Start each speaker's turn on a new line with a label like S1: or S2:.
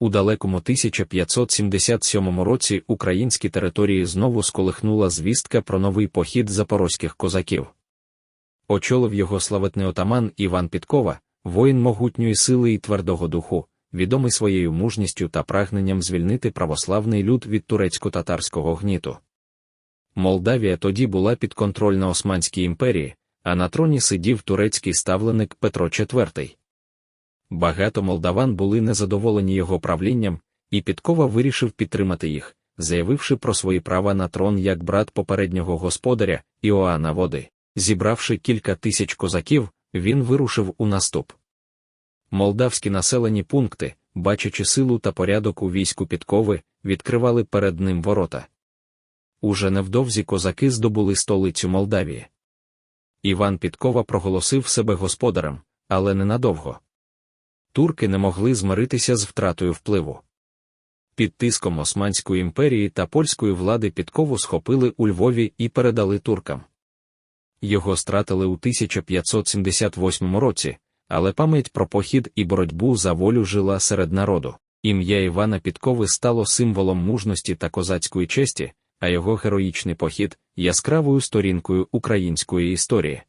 S1: У далекому 1577 році українські території знову сколихнула звістка про новий похід запорозьких козаків. Очолив його славетний отаман Іван Підкова, воїн могутньої сили і твердого духу, відомий своєю мужністю та прагненням звільнити православний люд від турецько-татарського гніту. Молдавія тоді була підконтрольна Османській імперії, а на троні сидів турецький ставленик Петро IV. Багато молдаван були незадоволені його правлінням, і Підкова вирішив підтримати їх, заявивши про свої права на трон як брат попереднього господаря Іоанна Води. Зібравши кілька тисяч козаків, він вирушив у наступ. Молдавські населені пункти, бачачи силу та порядок у війську Підкови, відкривали перед ним ворота. Уже невдовзі козаки здобули столицю Молдавії. Іван Підкова проголосив себе господарем, але ненадовго. Турки не могли змиритися з втратою впливу. Під тиском Османської імперії та польської влади Підкову схопили у Львові і передали туркам. Його стратили у 1578 році, але пам'ять про похід і боротьбу за волю жила серед народу. Ім'я Івана Підкови стало символом мужності та козацької честі, а його героїчний похід яскравою сторінкою української історії.